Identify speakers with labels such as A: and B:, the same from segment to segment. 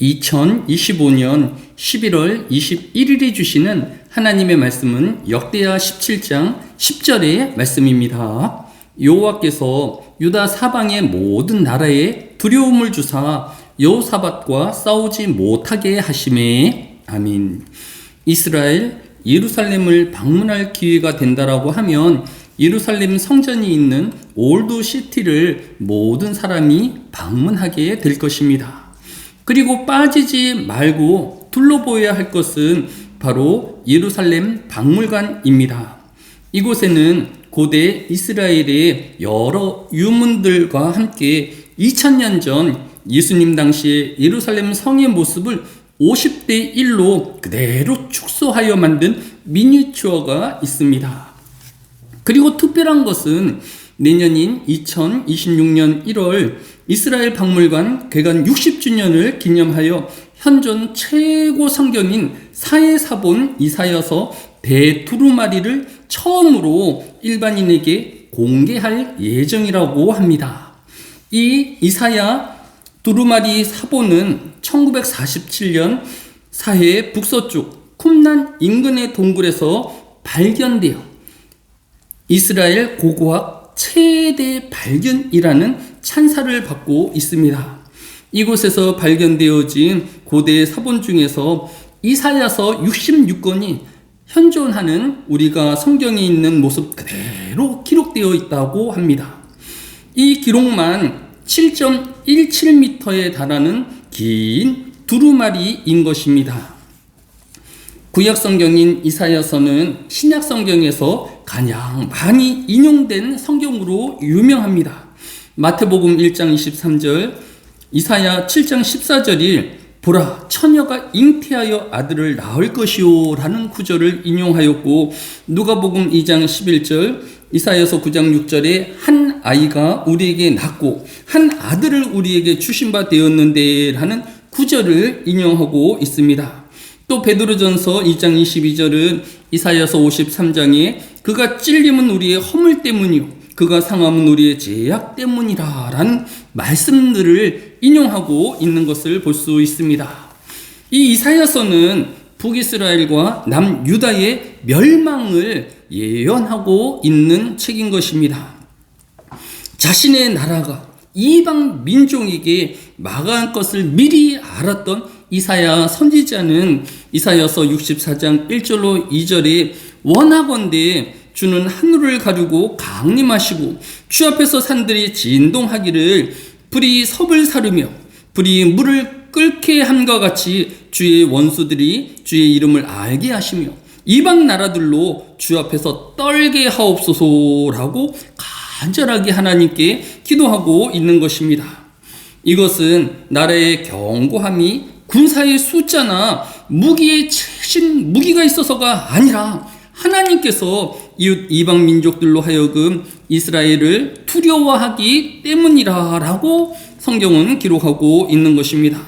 A: 2025년 11월 21일에 주시는 하나님의 말씀은 역대하 17장 10절의 말씀입니다. 여호와께서 유다 사방의 모든 나라에 두려움을 주사 여호사밧과 싸우지 못하게 하심에 아민. 이스라엘 예루살렘을 방문할 기회가 된다라고 하면 예루살렘 성전이 있는 올드 시티를 모든 사람이 방문하게 될 것입니다. 그리고 빠지지 말고 둘러보아야 할 것은 바로 예루살렘 박물관입니다. 이곳에는 고대 이스라엘의 여러 유문들과 함께 2000년 전 예수님 당시의 예루살렘 성의 모습을 50대 1로 그대로 축소하여 만든 미니추어가 있습니다. 그리고 특별한 것은 내년인 2026년 1월 이스라엘 박물관 개관 60주년을 기념하여 현존 최고 성경인 사해사본 이사여서 대두루마리를 처음으로 일반인에게 공개할 예정이라고 합니다. 이 이사야 두루마리 사본은 1947년 사해 북서쪽 쿰난 인근의 동굴에서 발견되어 이스라엘 고고학 최대 발견이라는 찬사를 받고 있습니다. 이곳에서 발견되어진 고대 사본 중에서 이사야서 66권이 현존하는 우리가 성경에 있는 모습 그대로 기록되어 있다고 합니다. 이 기록만 7.17m에 달하는 긴 두루마리인 것입니다. 구약 성경인 이사야서는 신약 성경에서 가장 많이 인용된 성경으로 유명합니다. 마태복음 1장 23절, 이사야 7장 14절이 보라 처녀가 잉태하여 아들을 낳을 것이요라는 구절을 인용하였고 누가복음 2장 11절, 이사야서 9장 6절에 한 아이가 우리에게 낳고 한 아들을 우리에게 주신 바 되었는데라는 구절을 인용하고 있습니다. 또 베드로전서 2장 22절은 이사야서 53장에 그가 찔림은 우리의 허물 때문이요 그가 상함은 우리의 죄악 때문이라라는 말씀들을 인용하고 있는 것을 볼 수 있습니다. 이 이사야서는 북이스라엘과 남유다의 멸망을 예언하고 있는 책인 것입니다. 자신의 나라가 이방 민족에게 망할 것을 미리 알았던 이사야 선지자는 이사야서 64장 1절로 2절에 원하건대 주는 하늘을 가르고 강림하시고 주 앞에서 산들이 진동하기를 불이 섭을 사르며 불이 물을 끓게 함과 같이 주의 원수들이 주의 이름을 알게 하시며 이방 나라들로 주 앞에서 떨게 하옵소서라고 간절하게 하나님께 기도하고 있는 것입니다. 이것은 나라의 견고함이 군사의 숫자나 무기의 최신 무기가 있어서가 아니라 하나님께서 이웃 이방 민족들로 하여금 이스라엘을 두려워하기 때문이라라고 성경은 기록하고 있는 것입니다.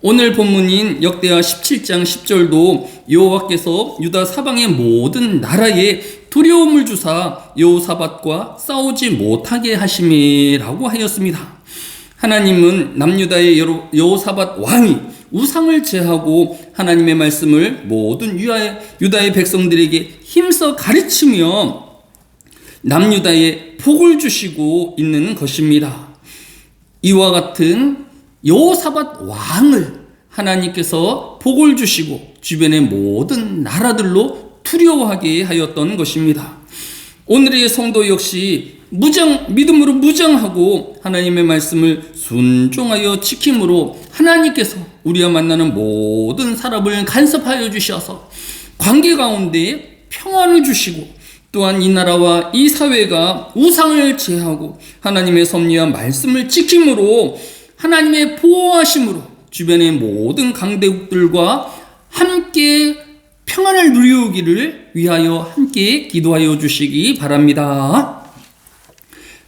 A: 오늘 본문인 역대하 17장 10절도 여호와께서 유다 사방의 모든 나라에 두려움을 주사 여호사밧과 싸우지 못하게 하심이라고 하였습니다. 하나님은 남유다의 여호사밧 왕이 우상을 제하고 하나님의 말씀을 모든 유다의 백성들에게 힘써 가르치며 남유다에 복을 주시고 있는 것입니다. 이와 같은 여호사밧 왕을 하나님께서 복을 주시고 주변의 모든 나라들로 두려워하게 하였던 것입니다. 오늘의 성도 역시 무장 믿음으로 무장하고 하나님의 말씀을 순종하여 지킴으로 하나님께서 우리와 만나는 모든 사람을 간섭하여 주셔서 관계 가운데 평안을 주시고 또한 이 나라와 이 사회가 우상을 제하고 하나님의 섭리와 말씀을 지킴으로 하나님의 보호하심으로 주변의 모든 강대국들과 함께 평안을 누리기를 위하여 함께 기도하여 주시기 바랍니다.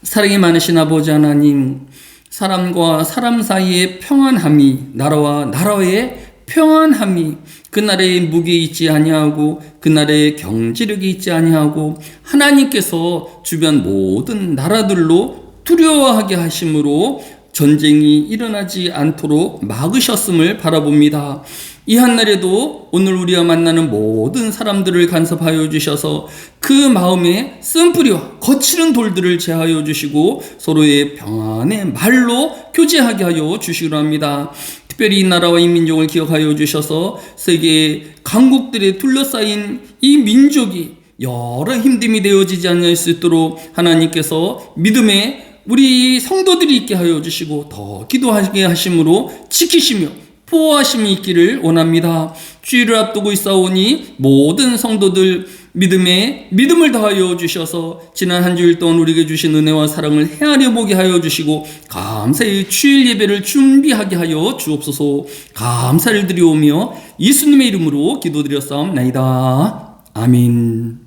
A: 사랑이 많으신 아버지 하나님, 사람과 사람 사이의 평안함이 나라와 나라의 평안함이 그 나라에 무기 있지 아니하고 그 나라에 경제력이 있지 아니하고 하나님께서 주변 모든 나라들로 두려워하게 하심으로 전쟁이 일어나지 않도록 막으셨음을 바라봅니다. 이 한날에도 오늘 우리가 만나는 모든 사람들을 간섭하여 주셔서 그 마음에 쓴뿌리와 거칠은 돌들을 제하여 주시고 서로의 평안의 말로 교제하게 하여 주시기로 합니다. 특별히 이 나라와 이 민족을 기억하여 주셔서 세계 강국들에 둘러싸인 이 민족이 여러 힘듦이 되어지지 않을 수 있도록 하나님께서 믿음에 우리 성도들이 있게 하여 주시고 더 기도하게 하심으로 지키시며 보호하심이 있기를 원합니다. 주의를 앞두고 있사오니 모든 성도들 믿음에 믿음을 더하여 주셔서 지난 한 주일 동안 우리에게 주신 은혜와 사랑을 헤아려 보게 하여 주시고 감사의 주일 예배를 준비하게 하여 주옵소서 감사를 드리오며 예수님의 이름으로 기도드렸사옵나이다. 아멘.